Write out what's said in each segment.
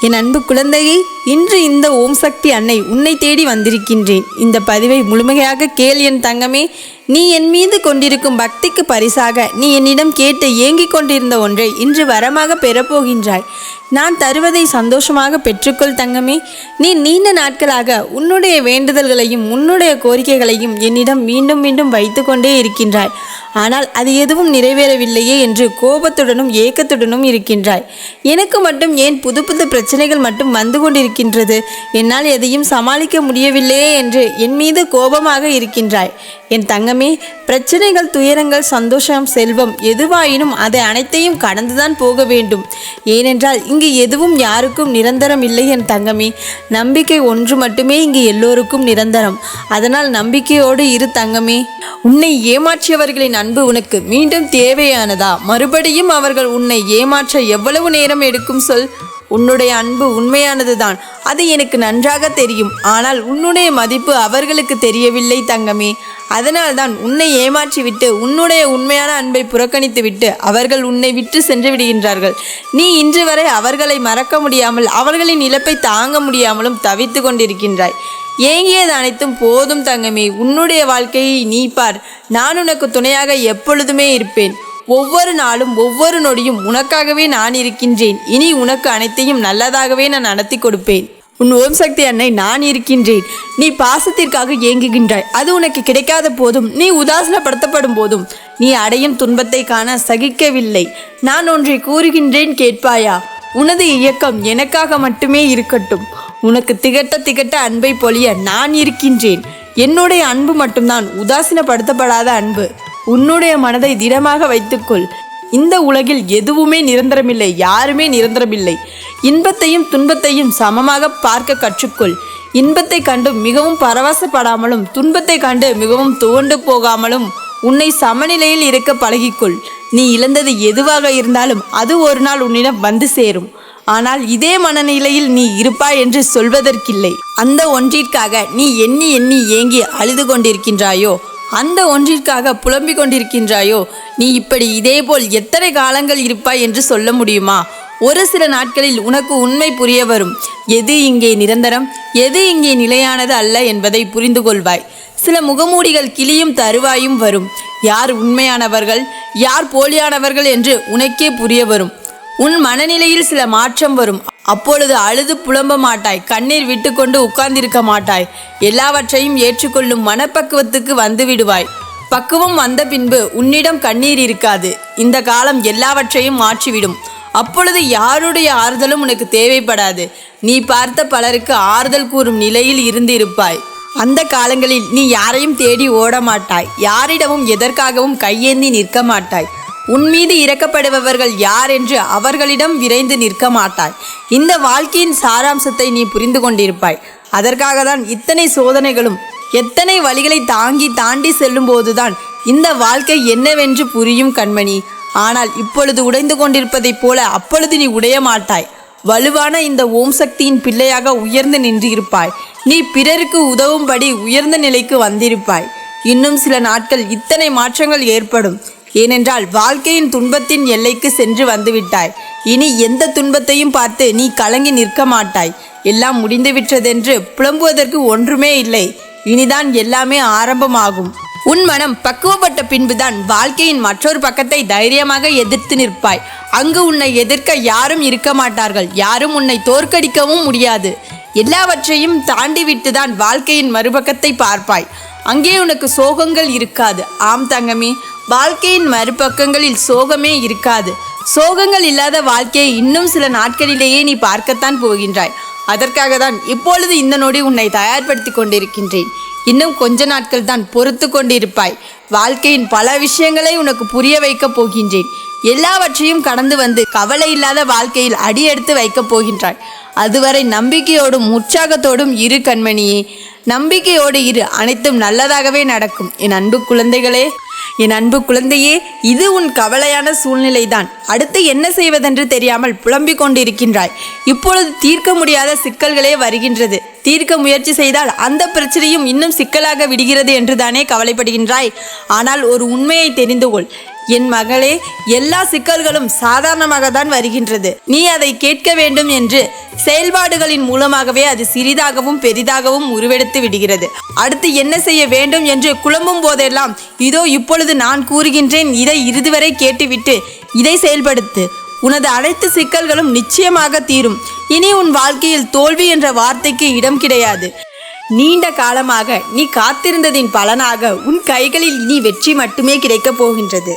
என் அன்பு குழந்தையே இன்று இந்த ஓம் சக்தி அன்னை உன்னை தேடி வந்திருக்கின்றேன். இந்த பதிவை முழுமையாக கேள் என் தங்கமே. நீ என் மீது கொண்டிருக்கும் பக்திக்கு பரிசாக நீ என்னிடம் கேட்டு ஏங்கிக் கொண்டிருந்த ஒன்றை இன்று வரமாக பெறப்போகின்றாய். நான் தருவதை சந்தோஷமாக பெற்றுக்கொள் தங்கமே. நீ நீண்ட நாட்களாக உன்னுடைய வேண்டுதல்களையும் உன்னுடைய கோரிக்கைகளையும் என்னிடம் மீண்டும் மீண்டும் வைத்து கொண்டே இருக்கின்றாய். ஆனால் அது எதுவும் நிறைவேறவில்லையே என்று கோபத்துடனும் ஏக்கத்துடனும் இருக்கின்றாய். எனக்கு மட்டும் ஏன் புது புது பிரச்சனைகள் மட்டும் வந்து கொண்டிருக்கின்றது? என்னால் எதையும் சமாளிக்க முடியவில்லையே என்று என் மீது கோபமாக இருக்கின்றாய். என் தங்கமே பிரச்சனைகள் துயரங்கள் சந்தோஷம் செல்வம் எதுவாயினும் அதை அனைத்தையும் கடந்துதான் போக வேண்டும். ஏனென்றால் இங்கு எதுவும் யாருக்கும் நிரந்தரம் இல்லை என் தங்கமே. நம்பிக்கை ஒன்று மட்டுமே இங்கு எல்லோருக்கும் நிரந்தரம். அதனால் நம்பிக்கையோடு இரு தங்கமே. உன்னை ஏமாற்றியவர்களின் அன்பு உனக்கு மீண்டும் தேவையானதா? மறுபடியும் அவர்கள் உன்னை ஏமாற்ற எவ்வளவு நேரம் எடுக்கும் சொல். உன்னுடைய அன்பு உண்மையானதுதான். அது எனக்கு நன்றாக தெரியும். ஆனால் உன்னுடைய மதிப்பு அவர்களுக்கு தெரியவில்லை தங்கமே. அதனால்தான் உன்னை ஏமாற்றிவிட்டு உன்னுடைய உண்மையான அன்பை புறக்கணித்துவிட்டு அவர்கள் உன்னை விட்டு சென்று விடுகின்றார்கள். நீ இன்று வரை அவர்களை மறக்க முடியாமல் அவர்களின் இழப்பை தாங்க முடியாமலும் தவித்து கொண்டிருக்கின்றாய். ஏங்கியது அனைத்தும் போதும் தங்கமே. உன்னுடைய வாழ்க்கையை நீ பார். நான் உனக்கு துணையாக எப்பொழுதுமே இருப்பேன். ஒவ்வொரு நாளும் ஒவ்வொரு நொடியும் உனக்காகவே நான் இருக்கின்றேன். இனி உனக்கு அனைத்தையும் நல்லதாகவே நான் நடத்தி கொடுப்பேன். உன் ஓம் சக்தி அன்னை நான் இருக்கின்றேன். நீ பாசத்திற்காக ஏங்குகின்றாய். அது உனக்கு கிடைக்காத போதும் நீ உதாசனப்படுத்தப்படும் போதும். நீ அடையும் துன்பத்தை காண சகிக்கவில்லை. நான் ஒன்றை கூறுகின்றேன் கேட்பாயா? உனது இயக்கம் எனக்காக மட்டுமே இருக்கட்டும். உனக்கு திகட்ட திகட்ட அன்பை பொழிய நான் இருக்கின்றேன். என்னுடைய அன்பு மட்டும்தான். உதாசீனப்படுத்தப்படாத அன்பு. உன்னுடைய மனதை திடமாக வைத்துக்கொள். இந்த உலகில் எதுவுமே நிரந்தரமில்லை யாருமே நிரந்தரமில்லை. இன்பத்தையும் துன்பத்தையும் சமமாக பார்க்க கற்றுக்கொள். இன்பத்தை கண்டு மிகவும் பரவசப்படாமலும் துன்பத்தை கண்டு மிகவும் துவண்டு போகாமலும் உன்னை சமநிலையில் இருக்க பழகிக்கொள். நீ இழந்தது எதுவாக இருந்தாலும் அது ஒரு நாள் உன்னிடம் வந்து சேரும். ஆனால் இதே மனநிலையில் நீ இருப்பாய் என்று சொல்வதற்கில்லை. அந்த ஒன்றிற்காக நீ எண்ணி எண்ணி ஏங்கி அழுது கொண்டிருக்கின்றாயோ அந்த ஒன்றிற்காக புலம்பிக் கொண்டிருக்கின்றாயோ? நீ இப்படி இதேபோல் எத்தனை காலங்கள் இருப்பாய் என்று சொல்ல முடியுமா? ஒரு சில நாட்களில் உனக்கு உண்மை புரிய வரும். எது இங்கே நிரந்தரம்? எது இங்கே நிலையானது அல்ல என்பதை புரிந்து கொள்வாய். சில முகமூடிகள் கிளியும் தருவாயும் வரும். யார் உண்மையானவர்கள்? யார் போலியானவர்கள் என்று உனக்கே புரிய வரும். உன் மனநிலையில் சில மாற்றம் வரும். அப்பொழுது அழுது புலம்ப மாட்டாய். கண்ணீர் விட்டுக்கொண்டு உட்கார்ந்திருக்க மாட்டாய். எல்லாவற்றையும் ஏற்றுக்கொள்ளும் மனப்பக்குவத்துக்கு வந்து விடுவாய். பக்குவம் வந்த பின்பு உன்னிடம் கண்ணீர் இருக்காது. இந்த காலம் எல்லாவற்றையும் மாற்றிவிடும். அப்பொழுது யாருடைய ஆறுதலும் உனக்கு தேவைப்படாது. நீ பார்த்த பலருக்கு ஆறுதல் கூறும் நிலையில் இருந்து இருப்பாய் அந்த காலங்களில் நீ யாரையும் தேடி ஓட மாட்டாய் யாரிடமும் எதற்காகவும் கையேந்தி நிற்க மாட்டாய். உன் மீது இறக்கப்படுபவர்கள் யார் என்று அவர்களிடம் விரைந்து நிற்க மாட்டாய். இந்த வாழ்க்கையின் சாராம்சத்தை நீ புரிந்து கொண்டிருப்பாய். அதற்காக தான் இத்தனை சோதனைகளும் எத்தனை வழிகளை தாங்கி தாண்டி செல்லும் போதுதான் இந்த வாழ்க்கை என்னவென்று புரியும் கண்மணி. ஆனால் இப்பொழுது உடைந்து கொண்டிருப்பதைப் போல அப்பொழுது நீ உடைய மாட்டாய். வலுவான இந்த ஓம் சக்தியின் பிள்ளையாக உயர்ந்து நின்றிருப்பாய். நீ பிறருக்கு உதவும்படி உயர்ந்த நிலைக்கு வந்திருப்பாய். இன்னும் சில நாட்கள் இத்தனை மாற்றங்கள் ஏற்படும். ஏனென்றால் வாழ்க்கையின் துன்பத்தின் எல்லைக்கு சென்று வந்துவிட்டாய். இனி எந்த துன்பத்தையும் பார்த்து நீ கலங்கி நிற்க மாட்டாய். எல்லாம் முடிந்து விட்டதென்று புலம்புவதற்கு ஒன்றுமே இல்லை. இனிதான் எல்லாமே ஆரம்பமாகும். உன் மனம் பக்குவப்பட்ட பின்புதான் வாழ்க்கையின் மற்றொரு பக்கத்தை தைரியமாக எதிர்த்து நிற்பாய். அங்கு உன்னை எதிர்க்க யாரும் இருக்க மாட்டார்கள். யாரும் உன்னை தோற்கடிக்கவும் முடியாது. எல்லாவற்றையும் தாண்டி விட்டுதான் வாழ்க்கையின் மறுபக்கத்தை பார்ப்பாய். அங்கே உனக்கு சோகங்கள் இருக்காது. ஆம் தங்கமே வாழ்க்கையின் மறுபக்கங்களில் சோகமே இருக்காது. சோகங்கள் இல்லாத வாழ்க்கையை இன்னும் சில நாட்களிலேயே நீ பார்க்கத்தான் போகின்றாய். அதற்காக தான் இப்பொழுது இந்த நொடி உன்னை தயார்படுத்தி கொண்டிருக்கின்றேன். இன்னும் கொஞ்ச நாட்கள் தான் பொறுத்து கொண்டிருப்பாய். வாழ்க்கையின் பல விஷயங்களை உனக்கு புரிய வைக்கப் போகின்றேன். எல்லாவற்றையும் கடந்து வந்து கவலை இல்லாத வாழ்க்கையில் அடியெடுத்து வைக்கப் போகின்றாய். அதுவரை நம்பிக்கையோடும் உற்சாகத்தோடும் இரு கண்மணியே நம்பிக்கையோடு இரு அனைத்தும் நல்லதாகவே நடக்கும். என் அன்பு குழந்தைகளே என் அன்பு குழந்தையே இது உன் கவலையான சூழ்நிலைதான். அடுத்து என்ன செய்வதென்று தெரியாமல் புலம்பிக் கொண்டிருக்கின்றாய். இப்பொழுது தீர்க்க முடியாத சிக்கல்களே வருகின்றது. தீர்க்க முயற்சி செய்தால் அந்த பிரச்சனையும் இன்னும் சிக்கலாக விடுகிறது என்றுதானே கவலைப்படுகின்றாய். ஆனால் ஒரு உண்மையை தெரிந்து கொள். என் மகளே எல்லா சிக்கல்களும் சாதாரணமாக தான் வருகின்றது. நீ அதை கேட்க வேண்டும் என்று செயல்பாடுகளின் மூலமாகவே அது சிறிதாகவும் பெரிதாகவும் உருவெடுத்து விடுகிறது. அடுத்து என்ன செய்ய வேண்டும் என்று குழம்பும் போதெல்லாம் இதோ இப்பொழுது நான் கூறுகின்றேன் இதை இறுதி வரை கேட்டுவிட்டு இதை செயல்படுத்து. உனது அனைத்து சிக்கல்களும் நிச்சயமாக தீரும். இனி உன் வாழ்க்கையில் தோல்வி என்ற வார்த்தைக்கு இடம் கிடையாது. நீண்ட காலமாக நீ காத்திருந்ததின் பலனாக உன் கைகளில் இனி வெற்றி மட்டுமே கிடைக்கப் போகின்றது.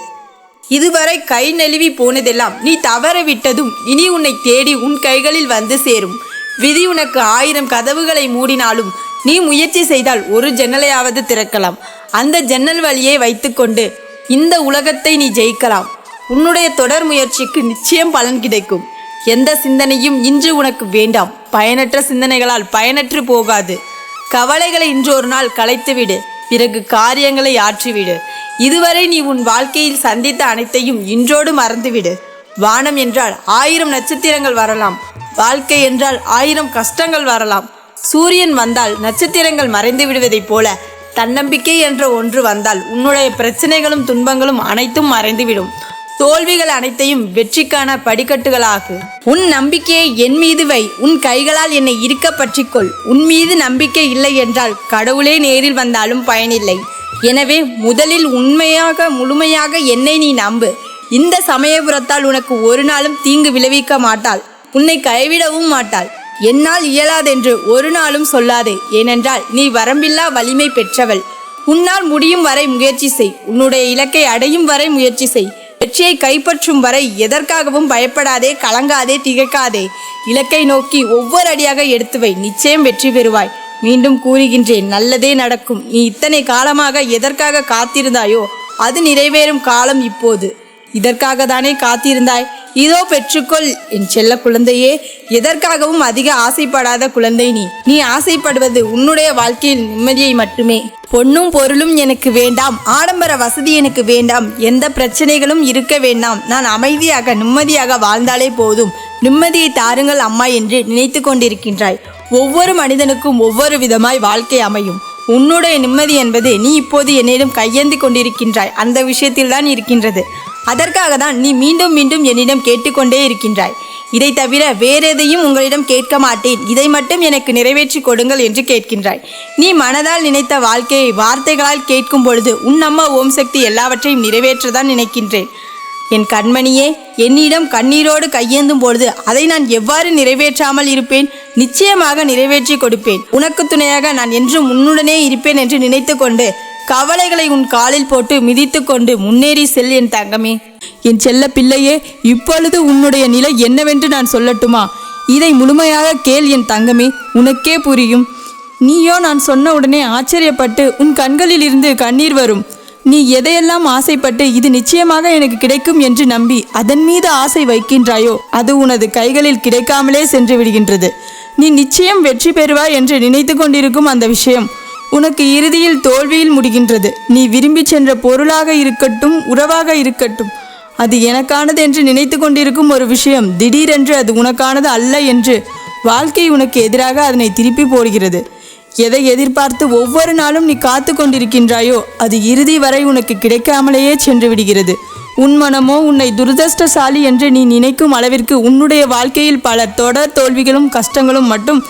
இதுவரை கை நழுவி போனதெல்லாம் நீ தவற விட்டதும் இனி உன்னை தேடி உன் கைகளில் வந்து சேரும். விதி உனக்கு ஆயிரம் கதவுகளை மூடினாலும் நீ முயற்சி செய்தால் ஒரு ஜன்னலையாவது திறக்கலாம். அந்த ஜன்னல் வழியை வைத்துக்கொண்டு இந்த உலகத்தை நீ ஜெயிக்கலாம். உன்னுடைய தொடர் முயற்சிக்கு நிச்சயம் பலன் கிடைக்கும். எந்த சிந்தனையும் இன்று உனக்கு வேண்டாம். பயனற்ற சிந்தனைகளால் பயனற்று போகாது. கவலைகளை இன்று ஒரு நாள் களைத்துவிடு. பிறகு காரியங்களை ஆற்றிவிடு. இதுவரை நீ உன் வாழ்க்கையில் சந்தித்த அனைத்தையும் இன்றோடு மறந்துவிடு. வானம் என்றால் ஆயிரம் நட்சத்திரங்கள் வரலாம். வாழ்க்கை என்றால் ஆயிரம் கஷ்டங்கள் வரலாம். சூரியன் வந்தால் நட்சத்திரங்கள் மறைந்து விடுவதைப் போல தன்னம்பிக்கை என்ற ஒன்று வந்தால் உன்னுடைய பிரச்சனைகளும் துன்பங்களும் அனைத்தும் மறைந்துவிடும். தோல்விகள் அனைத்தையும் வெற்றிக்கான படிக்கட்டுகளாகு. உன் நம்பிக்கையை என் மீது வை. உன் கைகளால் என்னை இருக்க பற்றிக்கொள். உன் மீது நம்பிக்கை இல்லை என்றால் கடவுளே நேரில் வந்தாலும் பயனில்லை. எனவே முதலில் உண்மையாக முழுமையாக என்னை நீ நம்பு. இந்த சமயபுரத்தால் உனக்கு ஒரு நாளும் தீங்கு விளைவிக்க மாட்டாள். உன்னை கைவிடவும் மாட்டாள். என்னால் இயலாதென்று ஒரு நாளும் சொல்லாதே. ஏனென்றால் நீ வரம்பில்லா வலிமை பெற்றவள். உன்னால் முடியும் வரை முயற்சி செய். உன்னுடைய இலக்கை அடையும் வரை முயற்சி செய். வெற்றியை கைப்பற்றும் வரை எதற்காகவும் பயப்படாதே கலங்காதே திகைக்காதே. இலக்கை நோக்கி ஒவ்வொரு அடியாக எடுத்து வை. நிச்சயம் வெற்றி பெறுவாய். மீண்டும் கூறுகின்றேன் நல்லதே நடக்கும். நீ இத்தனை காலமாக எதற்காக காத்திருந்தாயோ அது நிறைவேறும் காலம் இப்போது. இதற்காக தானே காத்திருந்தாய்? இதோ பெற்றுக்கொள் என் செல்ல குழந்தையே. எதற்காகவும் அதிக ஆசைப்படாத குழந்தை நீ. நீ ஆசைப்படுவது உன்னுடைய வாழ்க்கையில் நிம்மதியை மட்டுமே. பொன்னும் பொருளும் எனக்கு வேண்டாம். ஆடம்பர வசதி எனக்கு வேண்டாம். எந்த பிரச்சனைகளும் இருக்க வேண்டாம். நான் அமைதியாக நிம்மதியாக வாழ்ந்தாலே போதும். நிம்மதியை தாருங்கள் அம்மா என்று நினைத்து கொண்டிருக்கின்றாய். ஒவ்வொரு மனிதனுக்கும் ஒவ்வொரு விதமாய் வாழ்க்கை அமையும். உன்னுடைய நிம்மதி என்பது நீ இப்போது என்னிடம் கையேந்தி கொண்டிருக்கின்றாய். அந்த விஷயத்தில் தான் இருக்கின்றது. அதற்காக தான் நீ மீண்டும் மீண்டும் என்னிடம் கேட்டுக்கொண்டே இருக்கின்றாய். இதை தவிர வேறெதையும் உங்களிடம் கேட்க மாட்டேன். இதை மட்டும் எனக்கு நிறைவேற்றி கொடுங்கள் என்று கேட்கின்றாய். நீ மனதால் நினைத்த வாழ்க்கையை வார்த்தைகளால் கேட்கும் பொழுது உன் அம்மா ஓம் சக்தி எல்லாவற்றையும் நிறைவேற்றதான் நினைக்கின்றேன். என் கண்மணியே என்னிடம் கண்ணீரோடு கையேந்தும் பொழுது அதை நான் எவ்வாறு நிறைவேற்றாமல் இருப்பேன்? நிச்சயமாக நிறைவேற்றி கொடுப்பேன். உனக்கு துணையாக நான் என்றும் உன்னுடனே இருப்பேன் என்று நினைத்துக்கொண்டு கவலைகளை உன் காலில் போட்டு மிதித்துக்கொண்டு முன்னேறி செல் என் தங்கமே. என் செல்ல பிள்ளையே இப்பொழுது உன்னுடைய நிலை என்னவென்று நான் சொல்லட்டுமா? இதை முழுமையாக கேள் என் தங்கமே உனக்கே புரியும். நீயோ நான் சொன்ன உடனே ஆச்சரியப்பட்டு உன் கண்களில் இருந்து கண்ணீர் வரும். நீ எதையெல்லாம் ஆசைப்பட்டு இது நிச்சயமாக எனக்கு கிடைக்கும் என்று நம்பி அதன் மீது ஆசை வைக்கின்றாயோ அது உனது கைகளில் கிடைக்காமலே சென்று விடுகின்றது. நீ நிச்சயம் வெற்றி பெறுவாய் என்று நினைத்து கொண்டிருக்கும் அந்த விஷயம் உனக்கு இறுதியில் தோல்வியில் முடிகின்றது. நீ விரும்பி சென்ற பொருளாக இருக்கட்டும் உறவாக இருக்கட்டும் அது எனக்கானது என்று நினைத்து கொண்டிருக்கும் ஒரு விஷயம். திடீரென்று அது உனக்கானது அல்ல என்று வாழ்க்கை உனக்கு எதிராக அதனை திருப்பி போடுகிறது. எதை எதிர்பார்த்து ஒவ்வொரு நாளும் நீ காத்து கொண்டிருக்கின்றாயோ அது இறுதி வரை உனக்கு கிடைக்காமலேயே சென்று விடுகிறது. உன் மனமோ உன்னை துரதிருஷ்டசாலி என்று நீ நினைக்கும் அளவிற்கு உன்னுடைய வாழ்க்கையில் பல தொடர் தோல்விகளும் கஷ்டங்களும் மட்டும்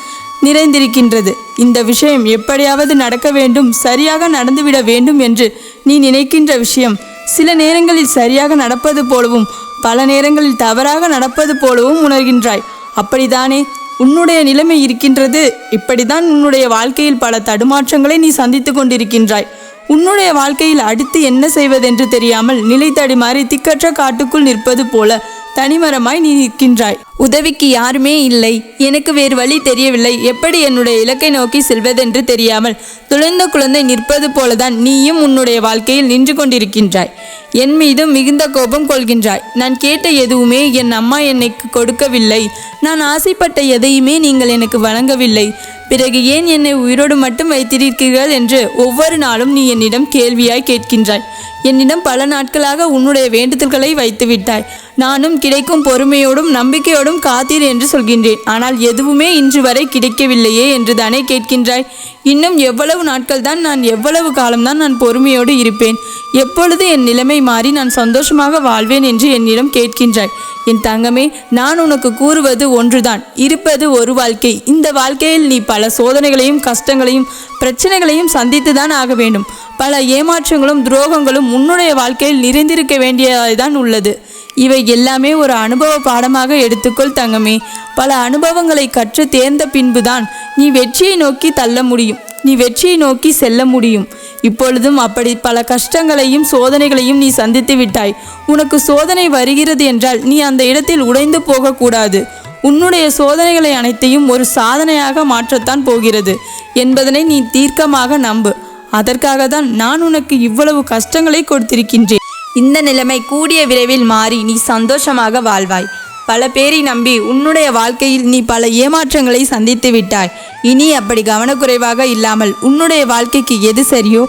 நிறைந்திருக்கின்றது. இந்த விஷயம் எப்படியாவது நடக்க வேண்டும் சரியாக நடந்துவிட வேண்டும் என்று நீ நினைக்கின்ற விஷயம். சில நேரங்களில் சரியாக நடப்பது போலவும் பல நேரங்களில் தவறாக நடப்பது போலவும் உணர்கின்றாய். அப்படிதானே உன்னுடைய நிலைமை இருக்கின்றது. இப்படிதான் உன்னுடைய வாழ்க்கையில் பல தடுமாற்றங்களை நீ சந்தித்து கொண்டிருக்கின்றாய். உன்னுடைய வாழ்க்கையில் அடுத்து என்ன செய்வதென்று தெரியாமல் நிலை தடுமாறி திக்கற்ற காட்டுக்குள் நிற்பது போல தனிமரமாய் நீ நிற்கின்றாய். உதவிக்கு யாருமே இல்லை. எனக்கு வேறு வழி தெரியவில்லை. எப்படி என்னுடைய இலக்கை நோக்கி செல்வதென்று தெரியாமல் துளைந்த குழந்தை நிற்பது போலதான் நீயும் உன்னுடைய வாழ்க்கையில் நின்று கொண்டிருக்கின்றாய். என் மீதும் மிகுந்த கோபம் கொள்கின்றாய். நான் கேட்ட எதுவுமே என் அம்மா என்னைக்கு கொடுக்கவில்லை. நான் ஆசைப்பட்ட எதையுமே நீங்கள் எனக்கு வழங்கவில்லை. பிறகு ஏன் என்னை உயிரோடு மட்டும் வைத்திருக்கிறீர்கள் என்று ஒவ்வொரு நாளும் நீ என்னிடம் கேள்வியாய் கேட்கின்றாய். என்னிடம் பல நாட்களாக உன்னுடைய வேண்டுதல்களை வைத்து விட்டாய் நானும் கிடைக்கும் பொறுமையோடும் நம்பிக்கையோடும் காத்தீர் என்று சொல்கின்றேன். ஆனால் எதுவுமே இன்று வரை கிடைக்கவில்லையே என்று தானே கேட்கின்றாய். இன்னும் எவ்வளவு நாட்கள் தான் நான் எவ்வளவு காலம்தான் நான் பொறுமையோடு இருப்பேன். எப்பொழுது என் நிலைமை மாறி நான் சந்தோஷமாக வாழ்வேன் என்று என்னிடம் கேட்கின்றாய். என் தங்கமே நான் உனக்கு கூறுவது ஒன்றுதான். இருப்பது ஒரு வாழ்க்கை. இந்த வாழ்க்கையில் நீ பல சோதனைகளையும் கஷ்டங்களையும் பிரச்சனைகளையும் சந்தித்துதான் ஆக வேண்டும். பல ஏமாற்றங்களும் துரோகங்களும் உன்னுடைய வாழ்க்கையில் நிறைந்திருக்க வேண்டியதாய்தான் உள்ளது. இவை எல்லாமே ஒரு அனுபவ பாடமாக எடுத்துக்கொள் தங்கமே. பல அனுபவங்களை கற்று தேர்ந்த பின்புதான் நீ வெற்றியை நோக்கி தள்ள முடியும். நீ வெற்றியை நோக்கி செல்ல முடியும். இப்பொழுதும் அப்படி பல கஷ்டங்களையும் சோதனைகளையும் நீ சந்தித்து விட்டாய். உனக்கு சோதனை வருகிறது என்றால் நீ அந்த இடத்தில் உடைந்து போகக்கூடாது. உன்னுடைய சோதனைகளை அனைத்தையும் ஒரு சாதனையாக மாற்றத்தான் போகிறது என்பதனை நீ தீர்க்கமாக நம்பு. அதற்காக தான் நான் உனக்கு இவ்வளவு கஷ்டங்களை கொடுத்திருக்கின்றேன். இந்த நிலைமை கூடிய விரைவில் மாறி நீ சந்தோஷமாக வாழ்வாய். பல பேரை நம்பி உன்னுடைய வாழ்க்கையில் நீ பல ஏமாற்றங்களை சந்தித்து விட்டாய். இனி அப்படி கவனக்குறைவாக இல்லாமல் உன்னுடைய வாழ்க்கைக்கு எது சரியோ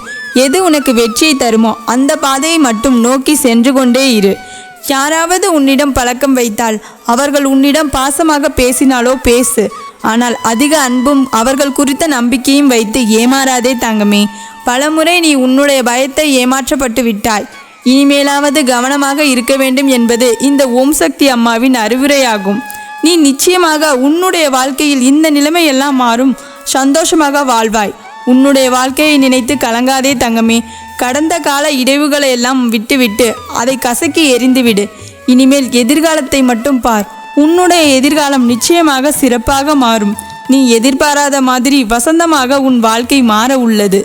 எது உனக்கு வெற்றியை தருமோ அந்த பாதையை மட்டும் நோக்கி சென்று கொண்டே இரு. யாராவது உன்னிடம் பழக்கம் வைத்தால் அவர்கள் உன்னிடம் பாசமாக பேசினாலோ பேசு. ஆனால் அதிக அன்பும் அவர்கள் குறித்த நம்பிக்கையும் வைத்து ஏமாறாதே தங்கமே. பலமுறை நீ உன்னுடைய பயத்தை ஏமாற்றப்பட்டு விட்டாய். இனிமேலாவது கவனமாக இருக்க வேண்டும் என்பது இந்த ஓம் சக்தி அம்மாவின் அறிவுரையாகும். நீ நிச்சயமாக உன்னுடைய வாழ்க்கையில் இந்த நிலைமையெல்லாம் மாறும். சந்தோஷமாக வாழ்வாய். உன்னுடைய வாழ்க்கையை நினைத்து கலங்காதே தங்கமே. கடந்த கால இடைவுகளை எல்லாம் விட்டுவிட்டு அதை கசக்கி எறிந்துவிடு. இனிமேல் எதிர்காலத்தை மட்டும் பார். உன்னுடைய எதிர்காலம் நிச்சயமாக சிறப்பாக மாறும். நீ எதிர்பாராத மாதிரி வசந்தமாக உன் வாழ்க்கை மாற உள்ளது.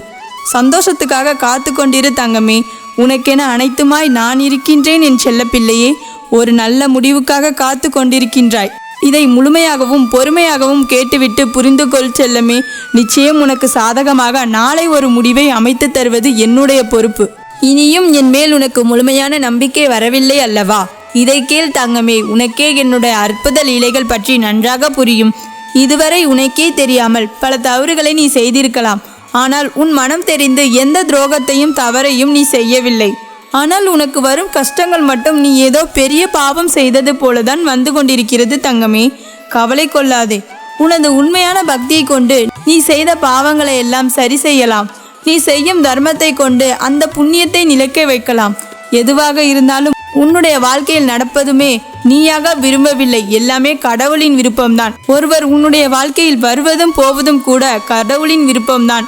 சந்தோஷத்துக்காக காத்து கொண்டிரு தங்கமே. உனக்கென அனைத்துமாய் நான் இருக்கின்றேன் என் செல்லப்பிள்ளையே ஒரு நல்ல முடிவுக்காக காத்து கொண்டிருக்கின்றாய். இதை முழுமையாகவும் பொறுமையாகவும் கேட்டுவிட்டு புரிந்து கொள் செல்லமே நிச்சயம் உனக்கு சாதகமாக நாளை ஒரு முடிவை அமைத்து தருவது என்னுடைய பொறுப்பு. இனியும் என் மேல் உனக்கு முழுமையான நம்பிக்கை வரவில்லை அல்லவா? இதை கேள் தங்கமே உனக்கே என்னுடைய அற்புத லீலைகள் பற்றி நன்றாக புரியும். இதுவரை உனக்கே தெரியாமல் பல தவறுகளை நீ செய்திருக்கலாம். ஆனால் உன் மனம் தெரிந்து எந்த துரோகத்தையும் தவறையும் நீ செய்யவில்லை. ஆனால் உனக்கு வரும் கஷ்டங்கள் மட்டும் நீ ஏதோ பெரிய பாவம் செய்தது போலதான் வந்து கொண்டிருக்கிறது தங்கமே. கவலை கொள்ளாதே. உனது உண்மையான பக்தியை கொண்டு நீ செய்த பாவங்களை எல்லாம் சரி செய்யலாம். நீ செய்யும் தர்மத்தை கொண்டு அந்த புண்ணியத்தை நிலைக்க வைக்கலாம். எதுவாக இருந்தாலும் உன்னுடைய வாழ்க்கையில் நடப்பதுமே நீயாக விரும்பவில்லை. எல்லாமே கடவுளின் விருப்பம்தான். ஒருவர் உன்னுடைய வாழ்க்கையில் வருவதும் போவதும் கூட கடவுளின் விருப்பம்தான்.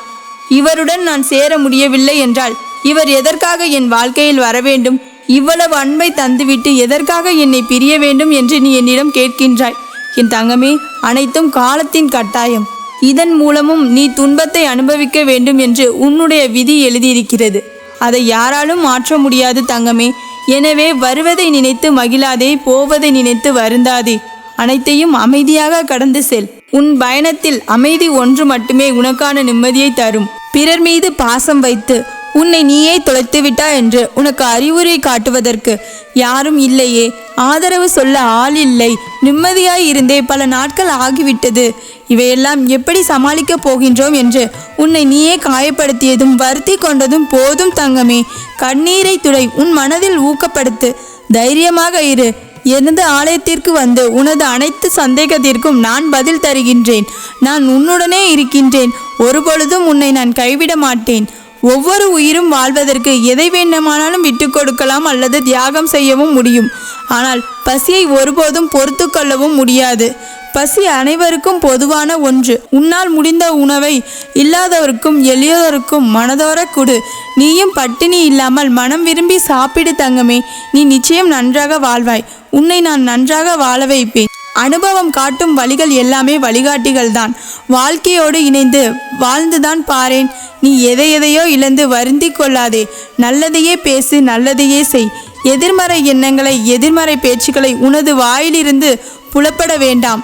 இவருடன் நான் சேர முடியவில்லை என்றால் இவர் எதற்காக என் வாழ்க்கையில் வர வேண்டும்? இவ்வளவு அன்பை தந்துவிட்டு எதற்காக என்னை பிரிய வேண்டும் என்று நீ என்னிடம் கேட்கின்றாய்? என் தங்கமே அனைத்தும் காலத்தின் கட்டாயம். இதன் மூலமும் நீ துன்பத்தை அனுபவிக்க வேண்டும் என்று உன்னுடைய விதி எழுதியிருக்கிறது. அதை யாராலும் மாற்ற முடியாது தங்கமே. எனவே வருவதை நினைத்து மகிழாதே போவதை நினைத்து வருந்தாதே. அனைத்தையும் அமைதியாக கடந்து செல். உன் பயணத்தில் அமைதி ஒன்று மட்டுமே உனக்கான நிம்மதியை தரும். பிறர் மீது பாசம் வைத்து உன்னை நீயே தொலைத்து விட்டா என்று உனக்கு அறிவுரை காட்டுவதற்கு யாரும் இல்லையே. ஆதரவு சொல்ல ஆள் இல்லை. நிம்மதியாய் இருந்தே பல நாட்கள் ஆகிவிட்டது. இவையெல்லாம் எப்படி சமாளிக்கப் போகின்றோம் என்று உன்னை நீயே காயப்படுத்தியதும் வருத்தி கொண்டதும் போதும் தங்கமே. கண்ணீரை துடை உன் மனதில் ஊக்கப்படுத்து. தைரியமாக இரு. எனது ஆலயத்திற்கு வந்து உனது அனைத்து சந்தேகத்திற்கும் நான் பதில் தருகின்றேன். நான் உன்னுடனே இருக்கின்றேன். ஒருபொழுதும் உன்னை நான் கைவிட மாட்டேன். ஒவ்வொரு உயிரும் வாழ்வதற்கு எதை வேண்டுமானாலும் விட்டு கொடுக்கலாம் அல்லது தியாகம் செய்யவும் முடியும். ஆனால் பசியை ஒருபோதும் பொறுத்து கொள்ளவும் முடியாது. பசி அனைவருக்கும் பொதுவான ஒன்று. உன்னால் முடிந்த உணவை இல்லாதவருக்கும் எளியவருக்கும் மனதோர கொடு. நீயும் பட்டினி இல்லாமல் மனம் விரும்பி சாப்பிடு தங்கமே. நீ நிச்சயம் நன்றாக வாழ்வாய். உன்னை நான் நன்றாக வாழ வைப்பேன். அனுபவம் காட்டும் வழிகள் எல்லாமே வழிகாட்டிகள் தான் வாழ்க்கையோடு இணைந்து வாழ்ந்துதான் பாரேன். நீ எதை எதையோ இழந்து வருந்தி கொள்ளாதே. நல்லதையே பேசு நல்லதையே செய். எதிர்மறை எண்ணங்களை எதிர்மறை பேச்சுக்களை உனது வாயிலிருந்து புலப்பட வேண்டாம்.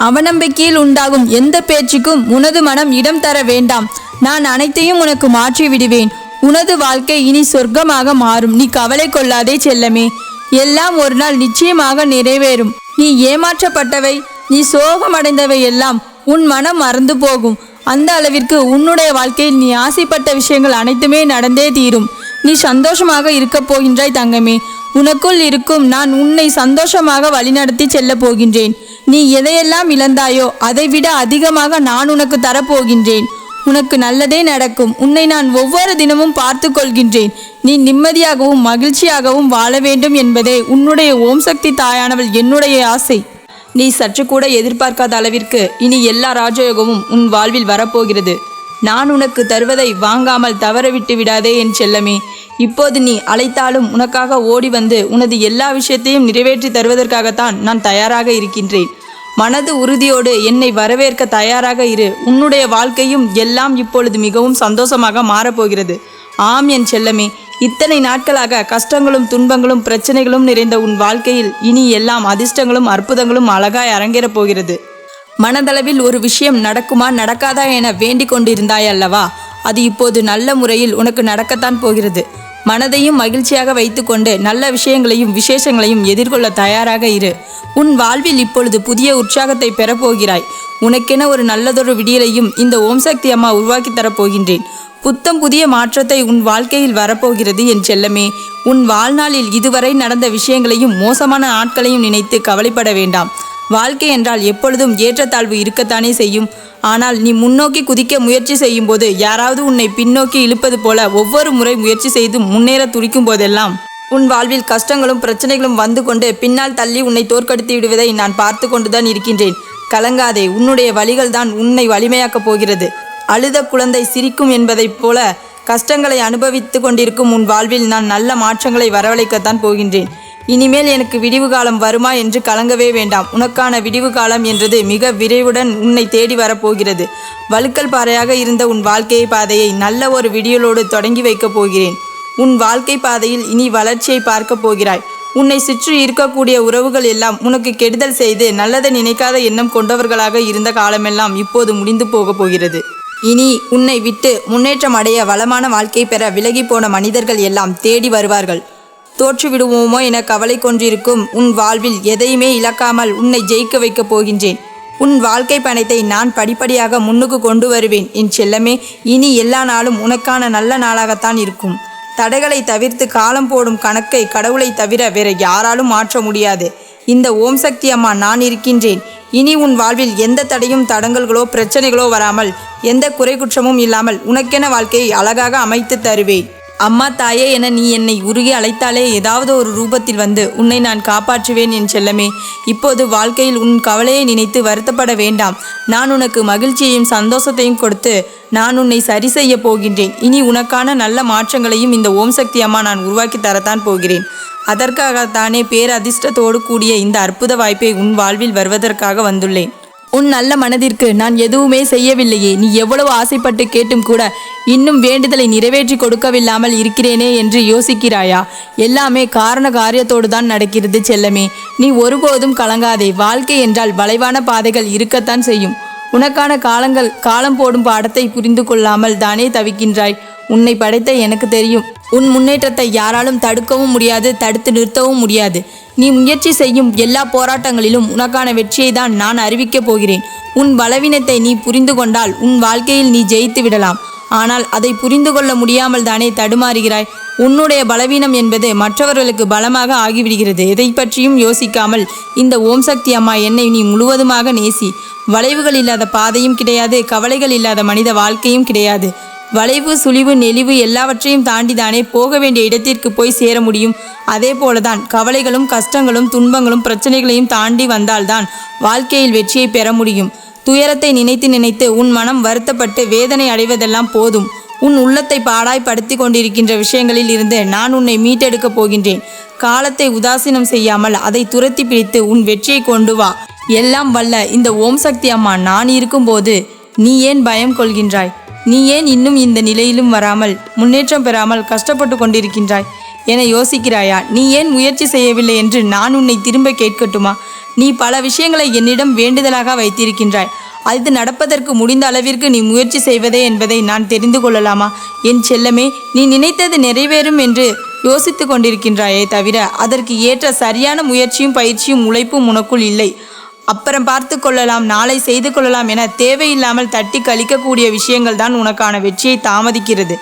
அவநம்பிக்கையில் உண்டாகும் எந்த பேச்சுக்கும் உனது மனம் இடம் தர வேண்டாம். நான் அனைத்தையும் உனக்கு மாற்றி விடுவேன். உனது வாழ்க்கை இனி சொர்க்கமாக மாறும். நீ கவலை கொள்ளாதே செல்லமே. எல்லாம் ஒரு நாள் நிச்சயமாக நிறைவேறும். நீ ஏமாற்றப்பட்டவை நீ சோகமடைந்தவை எல்லாம் உன் மனம் மறந்து போகும். அந்த அளவிற்கு உன்னுடைய வாழ்க்கையில் நீ ஆசைப்பட்ட விஷயங்கள் அனைத்துமே நடந்தே தீரும். நீ சந்தோஷமாக இருக்கப் போகின்றாய் தங்கமே. உனக்குள் இருக்கும் நான் உன்னை சந்தோஷமாக வழிநடத்தி செல்லப் போகின்றேன். நீ எதையெல்லாம் இழந்தாயோ அதைவிட அதிகமாக நான் உனக்கு தரப்போகின்றேன். உனக்கு நல்லதே நடக்கும். உன்னை நான் ஒவ்வொரு தினமும் பார்த்து கொள்கின்றேன் நீ நிம்மதியாகவும் மகிழ்ச்சியாகவும் வாழ வேண்டும் என்பதே உன்னுடைய ஓம் சக்தி தாயானவள் என்னுடைய ஆசை. நீ சற்று கூட எதிர்பார்க்காத அளவிற்கு இனி எல்லா ராஜயோகமும் உன் வாழ்வில் வரப்போகிறது. நான் உனக்கு தருவதை வாங்காமல் தவறவிட்டு விடாதே என் செல்லமே. இப்போது நீ அழைத்தாலும் உனக்காக ஓடி வந்து உனது எல்லா விஷயத்தையும் நிறைவேற்றி தருவதற்காகத்தான் நான் தயாராக இருக்கின்றேன். மனது உறுதியோடு என்னை வரவேற்க தயாராக இரு. உன்னுடைய வாழ்க்கையும் எல்லாம் இப்பொழுது மிகவும் சந்தோஷமாக மாறப்போகிறது. ஆம் என் செல்லமே இத்தனை நாட்களாக கஷ்டங்களும் துன்பங்களும் பிரச்சனைகளும் நிறைந்த உன் வாழ்க்கையில் இனி எல்லாம் அதிர்ஷ்டங்களும் அற்புதங்களும் அழகாய் அரங்கேறப் போகிறது. மனதளவில் ஒரு விஷயம் நடக்குமா நடக்காதா என வேண்டிக் கொண்டிருந்தாய் அல்லவா? அது இப்போது நல்ல முறையில் உனக்கு நடக்கத்தான் போகிறது. மனதையும் மகிழ்ச்சியாக வைத்துக்கொண்டு நல்ல விஷயங்களையும் விசேஷங்களையும் எதிர்கொள்ள தயாராக இரு. உன் வாழ்வில் இப்பொழுது புதிய உற்சாகத்தை பெறப்போகிறாய். உனக்கென ஒரு நல்லதொரு விடியலையும் இந்த ஓம் சக்தி அம்மா உருவாக்கி தரப்போகின்றேன். புத்தம் புதிய மாற்றத்தை உன் வாழ்க்கையில் வரப்போகிறது என் செல்லமே. உன் வாழ்நாளில் இதுவரை நடந்த விஷயங்களையும் மோசமான ஆட்களையும் நினைத்து கவலைப்பட வேண்டாம். வாழ்க்கை என்றால் எப்பொழுதும் ஏற்றத்தாழ்வு இருக்கத்தானே செய்யும். ஆனால் நீ முன்னோக்கி குதிக்க முயற்சி செய்யும் போது யாராவது உன்னை பின்னோக்கி இழுப்பது போல ஒவ்வொரு முறை முயற்சி செய்து முன்னேற துடிக்கும் போதெல்லாம் உன் வாழ்வில் கஷ்டங்களும் பிரச்சனைகளும் வந்து கொண்டு பின்னால் தள்ளி உன்னை தோற்கடித்து விடுவதை நான் பார்த்து கொண்டுதான் இருக்கின்றேன். கலங்காதே உன்னுடைய வழிகள் தான் உன்னை வலிமையாக்கப் போகிறது. அழுத குழந்தை சிரிக்கும் என்பதைப் போல கஷ்டங்களை அனுபவித்து கொண்டிருக்கும் உன் வாழ்வில் நான் நல்ல மாற்றங்களை வரவழைக்கத்தான் போகின்றேன். இனிமேல் எனக்கு விடிவு காலம் வருமா என்று கலங்கவே வேண்டாம். உனக்கான விடிவு காலம் என்றது மிக விரைவுடன் உன்னை தேடி வரப்போகிறது. வழுக்கல் பாறையாக இருந்த உன் வாழ்க்கை பாதையை நல்ல ஒரு விடியலோடு தொடங்கி வைக்கப் போகிறேன். உன் வாழ்க்கை பாதையில் இனி வளர்ச்சியை பார்க்கப் போகிறாய். உன்னை சுற்றி இருக்கக்கூடிய உறவுகள் எல்லாம் உனக்கு கெடுதல் செய்து நல்லதை நினைக்காத எண்ணம் கொண்டவர்களாக இருந்த காலமெல்லாம் இப்போது முடிந்து போகப் போகிறது. இனி உன்னை விட்டு முன்னேற்றம் அடைய வளமான வாழ்க்கை பெற விலகி போன மனிதர்கள் எல்லாம் தேடி வருவார்கள். தோற்றுவிடுவோமோ என கவலை கொண்டிருக்கும் உன் வாழ்வில் எதையுமே இழக்காமல் உன்னை ஜெயிக்க வைக்கப் போகின்றேன். உன் வாழ்க்கை பணத்தை நான் படிப்படியாக முன்னுக்கு கொண்டு வருவேன். என் செல்லமே இனி எல்லா நாளும் உனக்கான நல்ல நாளாகத்தான் இருக்கும். தடைகளை தவிர்த்து காலம் போடும் கணக்கை கடவுளை தவிர வேற யாராலும் மாற்ற முடியாது. இந்த ஓம் சக்தி அம்மா நான் இருக்கின்றேன். இனி உன் வாழ்வில் எந்த தடையும் தடங்கல்களோ பிரச்சனைகளோ வராமல் எந்த குறை குற்றமும் இல்லாமல் உனக்கென வாழ்க்கையை அழகாக அமைத்து தருவேன். அம்மா தாயே என நீ என்னை உருகி அழைத்தாலே ஏதாவது ஒரு ரூபத்தில் வந்து உன்னை நான் காப்பாற்றுவேன் என் செல்லமே. இப்போது வாழ்க்கையில் உன் கவலையை நினைத்து வருத்தப்பட வேண்டாம். நான் உனக்கு மகிழ்ச்சியையும் சந்தோஷத்தையும் கொடுத்து நான் உன்னை சரி செய்ய போகின்றேன். இனி உனக்கான நல்ல மாற்றங்களையும் இந்த ஓம் சக்தி அம்மா நான் உருவாக்கி தரத்தான் போகிறேன். அதற்காகத்தானே பேரதிர்ஷ்டத்தோடு கூடிய இந்த அற்புத வாய்ப்பை உன் வாழ்வில் வருவதற்காக வந்துள்ளேன். உன் நல்ல மனதிற்கு நான் எதுவுமே செய்யவில்லையே. நீ எவ்வளவு ஆசைப்பட்டு கேட்டும் கூட இன்னும் வேண்டுதலை நிறைவேற்றி கொடுக்கவில்லாமல் இருக்கிறேனே என்று யோசிக்கிறாயா? எல்லாமே காரண காரியத்தோடு தான் நடக்கிறது செல்லமே. நீ ஒருபோதும் கலங்காதே. வாழ்க்கை என்றால் வளைவான பாதைகள் இருக்கத்தான் செய்யும். உனக்கான காலங்கள் காலம் போடும் பாடத்தை புரிந்து கொள்ளாமல் தானே தவிக்கின்றாய். உன்னை படைத்த எனக்கு தெரியும். உன் முன்னேற்றத்தை யாராலும் தடுக்கவும் முடியாது தடுத்து நிறுத்தவும் முடியாது. நீ முயற்சி செய்யும் எல்லா போராட்டங்களிலும் உனக்கான வெற்றியை தான் நான் அறிவிக்கப் போகிறேன். உன் பலவீனத்தை நீ புரிந்து கொண்டால் உன் வாழ்க்கையில் நீ ஜெயித்து விடலாம். ஆனால் அதை புரிந்து கொள்ள முடியாமல் தானே தடுமாறுகிறாய். உன்னுடைய பலவீனம் என்பது மற்றவர்களுக்கு பலமாக ஆகிவிடுகிறது. எதை பற்றியும் யோசிக்காமல் இந்த ஓம் சக்தி அம்மா என்னை நீ முழுவதுமாக நேசி. வளைவுகள் இல்லாத பாதையும் கிடையாது கவலைகள் இல்லாத மனித வாழ்க்கையும் கிடையாது. வளைவு சுழிவு நெளிவு எல்லாவற்றையும் தாண்டி தானே போக வேண்டிய இடத்திற்கு போய் சேர முடியும். அதே போலதான் கவலைகளும் கஷ்டங்களும் துன்பங்களும் பிரச்சனைகளையும் தாண்டி வந்தால்தான் வாழ்க்கையில் வெற்றியை பெற முடியும். துயரத்தை நினைத்து நினைத்து உன் மனம் வருத்தப்பட்டு வேதனை அடைவதெல்லாம் போதும். உன் உள்ளத்தை பாடாய்படுத்தி கொண்டிருக்கின்ற விஷயங்களில் இருந்து நான் உன்னை மீட்டெடுக்கப் போகின்றேன். காலத்தை உதாசீனம் செய்யாமல் அதை துரத்தி பிடித்து உன் வெற்றியை கொண்டு வா. எல்லாம் வல்ல இந்த ஓம் சக்தி அம்மா நான் இருக்கும்போது நீ ஏன் பயம் கொள்கின்றாய்? நீ ஏன் இன்னும் இந்த நிலையிலும் வராமல் முன்னேற்றம் பெறாமல் கஷ்டப்பட்டு கொண்டிருக்கின்றாய்? என யோசிக்கிறாயா? நீ ஏன் முயற்சி செய்யவில்லை என்று நான் உன்னை திரும்ப கேட்கட்டுமா? நீ பல விஷயங்களை என்னிடம் வேண்டுதலாக வைத்திருக்கின்றாய். அது நடப்பதற்கு முடிந்த அளவிற்கு நீ முயற்சி செய்வதே என்பதை நான் தெரிந்து கொள்ளலாமா? என் செல்லமே நீ நினைத்தது நிறைவேறும் என்று யோசித்து கொண்டிருக்கின்றாயே தவிர அதற்கு ஏற்ற சரியான முயற்சியும் பயிற்சியும் உழைப்பும் உனக்குள் இல்லை. அப்புறம் பார்த்து கொள்ளலாம் நாளை செய்து கொள்ளலாம் என தேவையில்லாமல் தட்டி கழிக்கக்கூடிய விஷயங்கள் தான் உனக்கான வெற்றியை தாமதிக்கிறது.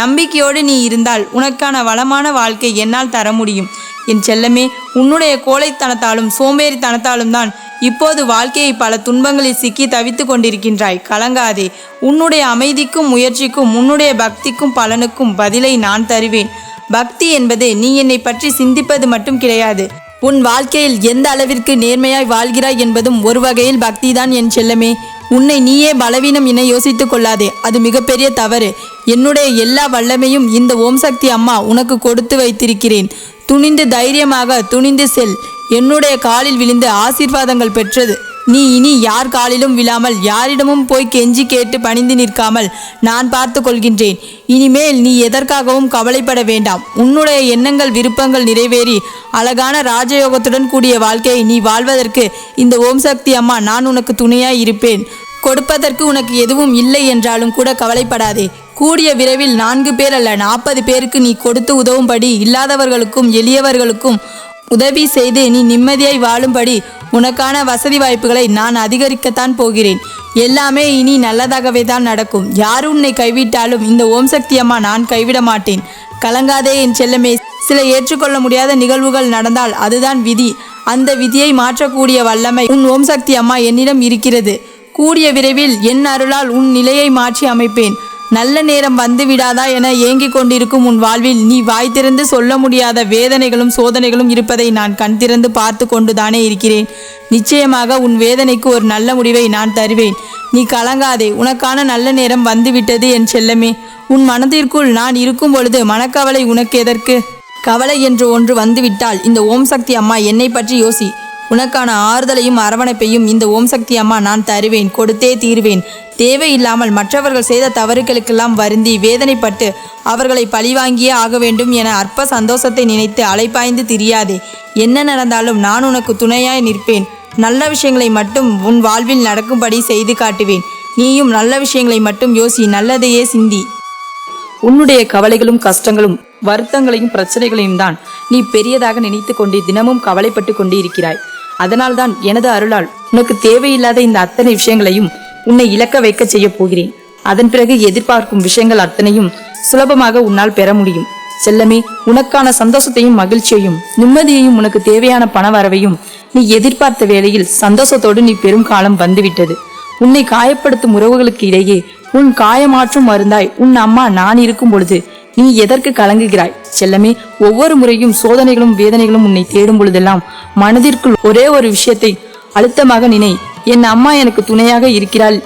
நம்பிக்கையோடு நீ இருந்தால் உனக்கான வளமான வாழ்க்கை என்னால் தர முடியும். என் செல்லமே உன்னுடைய கோழைத்தனத்தாலும் சோம்பேறித்தனத்தாலும் தான் இப்போது வாழ்க்கையை பல துன்பங்களில் சிக்கி தவித்து கொண்டிருக்கின்றாய். கலங்காதே. உன்னுடைய அமைதிக்கும் முயற்சிக்கும் உன்னுடைய பக்திக்கும் பலனுக்கும் பதிலை நான் தருவேன். பக்தி என்பது நீ என்னை பற்றி சிந்திப்பது மட்டும் கிடையாது. உன் வாழ்க்கையில் எந்த அளவிற்கு நேர்மையாய் வாழ்கிறாய் என்பதும் ஒரு வகையில் பக்திதான் என் செல்லமே. உன்னை நீயே பலவீனம் என யோசித்துக் கொள்ளாதே. அது மிகப்பெரிய தவறு. என்னுடைய எல்லா வல்லமையும் இந்த ஓம் சக்தி அம்மா உனக்கு கொடுத்து வைத்திருக்கிறேன். துணிந்து தைரியமாக துணிந்து செல். என்னுடைய காலில் விழுந்து ஆசீர்வாதங்கள் பெற்றது. நீ இனி யார் காலிலும் விழாமல் யாரிடமும் போய் கெஞ்சி கேட்டு பணிந்து நிற்காமல் நான் பார்த்து கொள்கின்றேன். இனிமேல் நீ எதற்காகவும் கவலைப்பட வேண்டாம். உன்னுடைய எண்ணங்கள் விருப்பங்கள் நிறைவேறி அழகான ராஜயோகத்துடன் கூடிய வாழ்க்கையை நீ வாழ்வதற்கு இந்த ஓம் சக்தி அம்மா நான் உனக்கு துணையாய் இருப்பேன். கொடுப்பதற்கு உனக்கு எதுவும் இல்லை என்றாலும் கூட கவலைப்படாதே. கூடிய விரைவில் நான்கு பேர் அல்ல நாற்பது பேருக்கு நீ கொடுத்து உதவும்படி இல்லாதவர்களுக்கும் எளியவர்களுக்கும் உதவி செய்து நீ நிம்மதியாய் வாழும்படி உனக்கான வசதி வாய்ப்புகளை நான் அதிகரிக்கத்தான் போகிறேன். எல்லாமே இனி நல்லதாகவே தான் நடக்கும். யார் உன்னை கைவிட்டாலும் இந்த ஓம் சக்தி அம்மா நான் கைவிட மாட்டேன். கலங்காதே என் செல்லமே. சில ஏற்றுக்கொள்ள முடியாத நிகழ்வுகள் நடந்தால் அதுதான் விதி. அந்த விதியை மாற்றக்கூடிய வல்லமை உன் ஓம் சக்தி அம்மா என்னிடம் இருக்கிறது. கூடிய விரைவில் என் அருளால் உன் நிலையை மாற்றி அமைப்பேன். நல்ல நேரம் வந்து விடாதா என ஏங்கிக் கொண்டிருக்கும் உன் வாழ்வில் நீ வாய் திறந்து சொல்ல முடியாத வேதனைகளும் சோதனைகளும் இருப்பதை நான் கண் திறந்து பார்த்து கொண்டுதானே இருக்கிறேன். நிச்சயமாக உன் வேதனைக்கு ஒரு நல்ல முடிவை நான் தருவேன். நீ கலங்காதே உனக்கான நல்ல நேரம் வந்துவிட்டது என் செல்லமே. உன் மனதிற்குள் நான் இருக்கும் பொழுது மனக்கவலை உனக்கு எதற்கு கவலை என்று ஒன்று வந்துவிட்டால் இந்த ஓம் சக்தி அம்மா என்னை பற்றி யோசி. உனக்கான ஆறுதலையும் அரவணைப்பையும் இந்த ஓம் சக்தி அம்மா நான் தருவேன் கொடுத்தே தீருவேன். தேவையில்லாமல் மற்றவர்கள் செய்த தவறுகளுக்கெல்லாம் வருந்தி வேதனைப்பட்டு அவர்களை பழிவாங்கியே ஆக வேண்டும் என அற்ப சந்தோஷத்தை நினைத்து அலைப்பாய்ந்து திரியாதே. என்ன நடந்தாலும் நான் உனக்கு துணையாய் நிற்பேன். நல்ல விஷயங்களை மட்டும் உன் வாழ்வில் நடக்கும்படி செய்து காட்டுவேன். நீயும் நல்ல விஷயங்களை மட்டும் யோசி நல்லதையே சிந்தி. உன்னுடைய கவலைகளும் கஷ்டங்களும் வருத்தங்களையும் பிரச்சனைகளையும் தான் நீ பெரியதாக நினைத்து கொண்டு தினமும் கவலைப்பட்டு கொண்டு இருக்கிறாய் அதனால்தான் எனது அருளால் உனக்கு தேவையில்லாத இந்த அத்தனை விஷயங்களையும் உன்னை இழக்க வைக்க செய்ய போகிறேன். அதன் பிறகு எதிர்பார்க்கும் விஷயங்கள் அத்தனையும் சுலபமாக உன்னால் பெற முடியும். செல்லமே உனக்கான சந்தோஷத்தையும் மகிழ்ச்சியையும் நிம்மதியையும் உனக்கு தேவையான பண வரவையும் நீ எதிர்பார்த்த வேளையில் சந்தோஷத்தோடு நீ பெரும் காலம் வந்துவிட்டது. உன்னை காயப்படுத்தும் உறவுகளுக்கு இடையே உன் காயமாற்றும் மருந்தாய் உன் அம்மா நான் இருக்கும் பொழுது நீ எதற்கு கலங்குகிறாய்? செல்லமே ஒவ்வொரு முறையும் சோதனைகளும் வேதனைகளும் உன்னை தேடும் பொழுதெல்லாம் மனதிற்குள் ஒரே ஒரு விஷயத்தை அழுத்தமாக நினை. என் அம்மா எனக்கு துணையாக இருக்கிறாள்.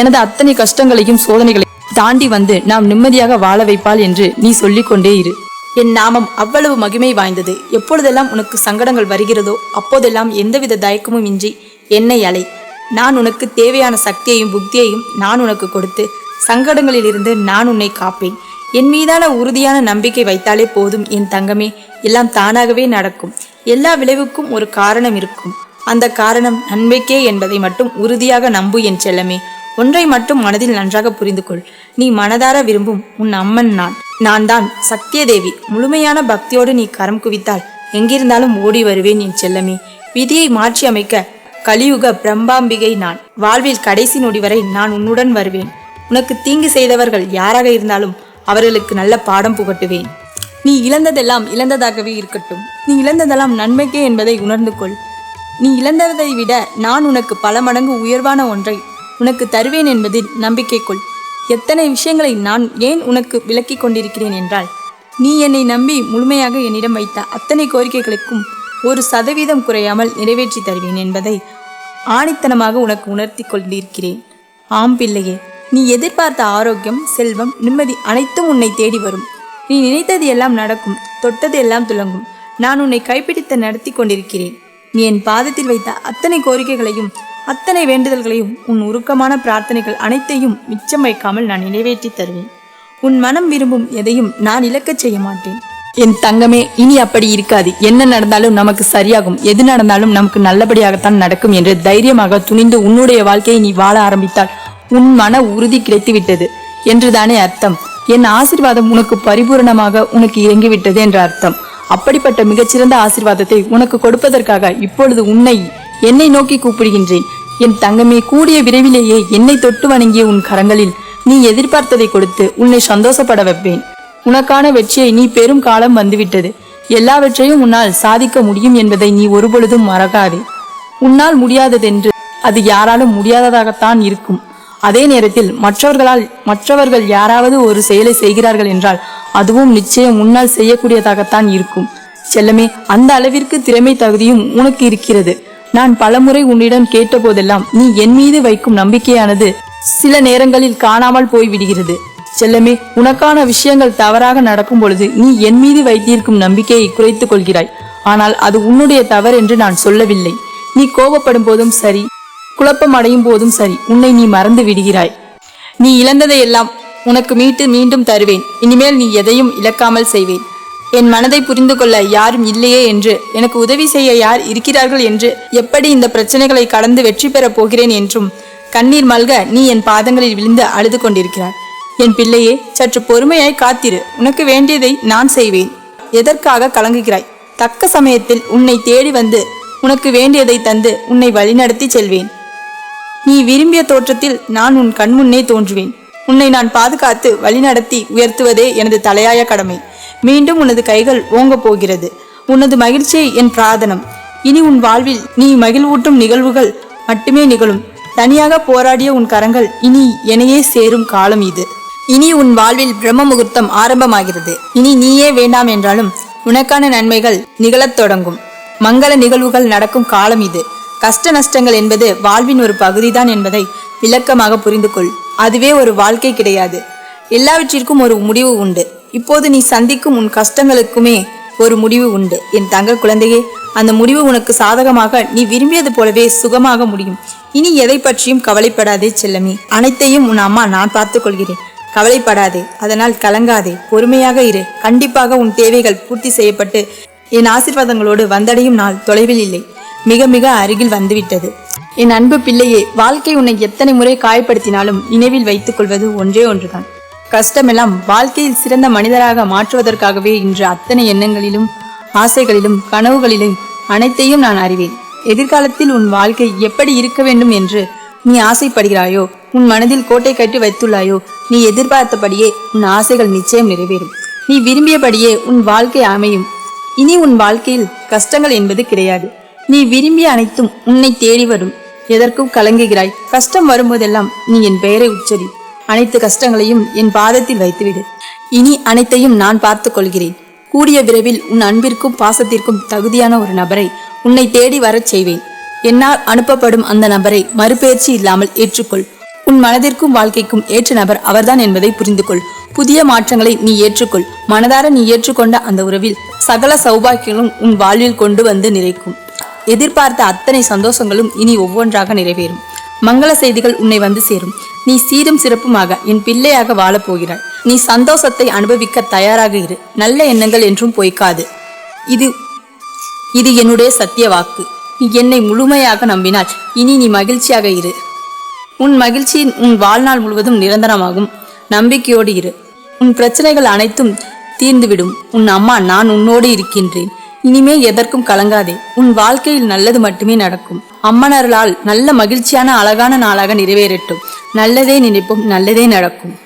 எனது அத்தனை கஷ்டங்களையும் சோதனைகளை தாண்டி வந்து நாம் நிம்மதியாக வாழ வைப்பாள் என்று நீ சொல்லிக் கொண்டே இரு. என் நாமம் அவ்வளவு மகிமை வாய்ந்தது. எப்பொழுதெல்லாம் உனக்கு சங்கடங்கள் வருகிறதோ அப்போதெல்லாம் எந்தவித தயக்கமும் இன்றி என்னை அலை. நான் உனக்கு தேவையான சக்தியையும் புக்தியையும் நான் உனக்கு கொடுத்து சங்கடங்களிலிருந்து நான் உன்னை காப்பேன். என் மீதான உறுதியான நம்பிக்கை வைத்தாலே போதும் என் தங்கமே. எல்லாம் தானாகவே நடக்கும். எல்லா விளைவுக்கும் ஒரு காரணம் இருக்கும். அந்த காரணம் நன்மைக்கே என்பதை மட்டும் உறுதியாக நம்பு என் செல்லமே. ஒன்றை மட்டும் மனதில் நன்றாக புரிந்து கொள் நீ மனதார விரும்பும் உன் அம்மன் நான். நான் தான் சத்தியதேவி முழுமையான பக்தியோடு நீ கரம் குவித்தால் எங்கிருந்தாலும் ஓடி வருவேன் என் செல்லமே. விதியை மாற்றி அமைக்க கலியுக பிரம்பாம்பிகை நான். வாழ்வில் கடைசி நொடி வரை நான் உன்னுடன் வருவேன். உனக்கு தீங்கு செய்தவர்கள் யாராக இருந்தாலும் அவர்களுக்கு நல்ல பாடம் புகட்டுவேன். நீ இழந்ததெல்லாம் இழந்ததாகவே இருக்கட்டும். நீ இழந்ததெல்லாம் நன்மைக்கே என்பதை உணர்ந்து கொள். நீ இழந்ததை விட நான் உனக்கு பல மடங்கு உயர்வான ஒன்றை உனக்கு தருவேன் என்பதில் நம்பிக்கை கொள். எத்தனை விஷயங்களை நான் ஏன் உனக்கு விளக்கி கொண்டிருக்கிறேன் என்றால் நீ என்னை நம்பி முழுமையாக என்னிடம் வைத்த அத்தனை கோரிக்கைகளுக்கும் ஒரு சதவீதம் குறையாமல் நிறைவேற்றி தருவேன் என்பதை ஆணித்தனமாக உனக்கு உணர்த்தி கொண்டிருக்கிறேன். ஆம் பிள்ளையே நீ எதிர்பார்த்த ஆரோக்கியம் செல்வம் நிம்மதி அனைத்தும் உன்னை தேடி வரும். நீ நினைத்தது எல்லாம் நடக்கும் தொட்டது எல்லாம் துலங்கும். நான் உன்னை கைப்பிடித்து நடத்தி கொண்டிருக்கிறேன். நீ என் பாதத்தில் வைத்த அத்தனை கோரிக்கைகளையும் அத்தனை வேண்டுதல்களையும் உன் உருக்கமான பிரார்த்தனைகள் அனைத்தையும் மிச்சம் வைக்காமல் நான் நிறைவேற்றி தருவேன். உன் மனம் விரும்பும் எதையும் நான் இழக்கச் செய்ய மாட்டேன். என் தங்கமே இனி அப்படி இருக்காது. என்ன நடந்தாலும் நமக்கு சரியாகும். எது நடந்தாலும் நமக்கு நல்லபடியாகத்தான் நடக்கும் என்று தைரியமாக துணிந்து உன்னுடைய வாழ்க்கையை நீ வாழ ஆரம்பித்தால் உன் மன உறுதி கிடைத்துவிட்டது என்றுதானே அர்த்தம்? என் ஆசிர்வாதம் உனக்கு பரிபூரணமாக உனக்கு இறங்கிவிட்டது என்ற அர்த்தம். அப்படிப்பட்ட மிகச்சிறந்த ஆசிர்வாதத்தை உனக்கு கொடுப்பதற்காக இப்பொழுது உன்னை என்னை நோக்கி கூப்பிடுகின்றேன். என் தங்கமே கூடிய விரைவிலேயே என்னை தொட்டு வணங்கிய உன் கரங்களில் நீ எதிர்பார்த்ததை கொடுத்து உன்னை சந்தோஷப்பட வைப்பேன். உனக்கான வெற்றியை நீ பெரும் காலம் வந்துவிட்டது. எல்லாவற்றையும் உன்னால் சாதிக்க முடியும் என்பதை நீ ஒருபொழுதும் மறக்காதே. உன்னால் முடியாததென்று அது யாராலும் முடியாததாகத்தான் இருக்கும். அதே நேரத்தில் மற்றவர்களால் மற்றவர்கள் யாராவது ஒரு செயலை செய்கிறார்கள் என்றால் அதுவும் நிச்சயம் உன்னால் செய்யக்கூடியதாகத்தான் இருக்கும். செல்லமே அந்த அளவிற்கு திறமை தகுதியும் உனக்கு இருக்கிறது. நான் பலமுறை உன்னிடம் கேட்ட போதெல்லாம் நீ என் மீது வைக்கும் நம்பிக்கையானது சில நேரங்களில் காணாமல் போய் விடுகிறது செல்லமே உனக்கான விஷயங்கள் தவறாக நடக்கும் பொழுது நீ என் மீது வைத்திருக்கும் நம்பிக்கையை குறைத்துக் கொள்கிறாய். ஆனால் அது உன்னுடைய தவறு என்று நான் சொல்லவில்லை. நீ கோபப்படும் போதும் சரி குழப்பம் அடையும் போதும் சரி. உன்னை நீ மறந்து விடுகிறாய். நீ இழந்ததையெல்லாம் உனக்கு மீட்டு மீண்டும் தருவேன். இனிமேல் நீ எதையும் இழக்காமல் செய்வேன். என் மனதை புரிந்து கொள்ள யாரும் இல்லையே என்று எனக்கு உதவி செய்ய யார் இருக்கிறார்கள் என்று எப்படி இந்த பிரச்சனைகளை கடந்து வெற்றி பெறப் போகிறேன் என்றும் கண்ணீர் மல்க நீ என் பாதங்களில் விழுந்து அழுது கொண்டிருக்கிறாய். என் பிள்ளையே சற்று பொறுமையாய் காத்திரு. உனக்கு வேண்டியதை நான் செய்வேன். எதற்காக கலங்குகிறாய்? தக்க சமயத்தில் உன்னை தேடி வந்து உனக்கு வேண்டியதை தந்து உன்னை வழிநடத்தி செல்வேன். நீ விரும்பிய தோற்றத்தில் நான் உன் கண்முன்னே தோன்றுவேன். உன்னை நான் பாதுகாத்து வழிநடத்தி உயர்த்துவதே எனது தலையாய கடமை. மீண்டும் உனது கைகள் ஓங்கப் போகிறது. உனது மகிழ்ச்சியை என் பிரார்த்தனம் இனி உன் வாழ்வில் நீ மகிழ்வூட்டும் நிகழ்வுகள் மட்டுமே நிகழும். தனியாக போராடிய உன் கரங்கள் இனி என்னையே சேரும் காலம் இது. இனி உன் வாழ்வில் பிரம்ம முகூர்த்தம் ஆரம்பமாகிறது. இனி நீயே வேண்டாம் என்றாலும் உனக்கான நன்மைகள் நிகழத் தொடங்கும். மங்கள நிகழ்வுகள் நடக்கும் காலம் இது. கஷ்ட நஷ்டங்கள் என்பது வாழ்வின் ஒரு பகுதிதான் என்பதை விளக்கமாக புரிந்து கொள். அதுவே ஒரு வாழ்க்கை கிடையாது. எல்லாவற்றிற்கும் ஒரு முடிவு உண்டு. இப்போது நீ சந்திக்கும் உன் கஷ்டங்களுக்குமே ஒரு முடிவு உண்டு. என் தங்க குழந்தையே அந்த முடிவு உனக்கு சாதகமாக நீ விரும்பியது போலவே சுகமாக முடியும். இனி எதை பற்றியும் கவலைப்படாதே செல்லமே. அனைத்தையும் உன் அம்மா நான் பார்த்து கொள்கிறேன். கவலைப்படாதே அதனால் கலங்காதே. பொறுமையாக இரு. கண்டிப்பாக உன் தேவைகள் பூர்த்தி செய்யப்பட்டு என் ஆசீர்வாதங்களோடு வந்தடையும் நாள் தொலைவில் இல்லை. மிக மிக அருகில் வந்துவிட்டது. என் அன்பு பிள்ளையே வாழ்க்கை உன்னை எத்தனை முறை காயப்படுத்தினாலும் நினைவில் வைத்துக் கொள்வது ஒன்றே ஒன்றுதான். கஷ்டமெல்லாம் வாழ்க்கையில் சிறந்த மனிதராக மாற்றுவதற்காகவே இன்று அத்தனை எண்ணங்களிலும் ஆசைகளிலும் கனவுகளிலும் அனைத்தையும் நான் அறிவேன். எதிர்காலத்தில் உன் வாழ்க்கை எப்படி இருக்க வேண்டும் என்று நீ ஆசைப்படுகிறாயோ உன் மனதில் கோட்டை கட்டி வைத்துள்ளாயோ நீ எதிர்பார்த்தபடியே உன் ஆசைகள் நிச்சயம் நிறைவேறும். நீ விரும்பியபடியே உன் வாழ்க்கை அமையும். இனி உன் வாழ்க்கையில் கஷ்டங்கள் என்பது கிடையாது. நீ விரும்பிய அனைத்தும் உன்னை தேடி வரும். எதற்கும் கலங்குகிறாய். கஷ்டம் வரும்போதெல்லாம் நீ என் பெயரை உச்சரி. அனைத்து கஷ்டங்களையும் என் பாதத்தில் வைத்துவிடு. இனி அனைத்தையும் நான் பார்த்துக் கொள்கிறேன். கூடிய விரைவில் உன் அன்பிற்கும் பாசத்திற்கும் தகுதியான ஒரு நபரை உன்னை தேடி வரச் செய்வேன். என்னால் அனுப்பப்படும் அந்த நபரை மறுபெயர்ச்சி இல்லாமல் ஏற்றுக்கொள். உன் மனதிற்கும் வாழ்க்கைக்கும் ஏற்ற நபர் அவர்தான் என்பதை புரிந்து கொள் புதிய மாற்றங்களை நீ ஏற்றுக்கொள். மனதார நீ ஏற்றுக்கொண்ட அந்த உறவில் சகல சௌபாக்கியங்களும் உன் வாழ்வில் கொண்டு வந்து நிறைக்கும். எதிர்பார்த்த அத்தனை சந்தோஷங்களும் இனி ஒவ்வொன்றாக நிறைவேறும். மங்கள செய்திகள் உன்னை வந்து சேரும். நீ சீரும் சிறப்புமாக என் பிள்ளையாக வாழப்போகிறாய் நீ சந்தோஷத்தை அனுபவிக்க தயாராக இரு. நல்ல எண்ணங்கள் என்றும் பொய்க்காது. இது இது என்னுடைய சத்திய வாக்கு. நீ என்னை முழுமையாக நம்பினால் இனி நீ மகிழ்ச்சியாக இரு. உன் மகிழ்ச்சி உன் வாழ்நாள் முழுவதும் நிரந்தரமாகும். நம்பிக்கையோடு இரு. உன் பிரச்சனைகள் அனைத்தும் தீர்ந்துவிடும். உன் அம்மா நான் உன்னோடு இருக்கின்றேன். இனிமே எதற்கும் கலங்காதே. உன் வாழ்க்கையில் நல்லது மட்டுமே நடக்கும். அம்மனர்களால் நல்ல மகிழ்ச்சியான அழகான நாளாக நிறைவேறட்டும். நல்லதே நினைப்போம் நல்லதே நடக்கும்.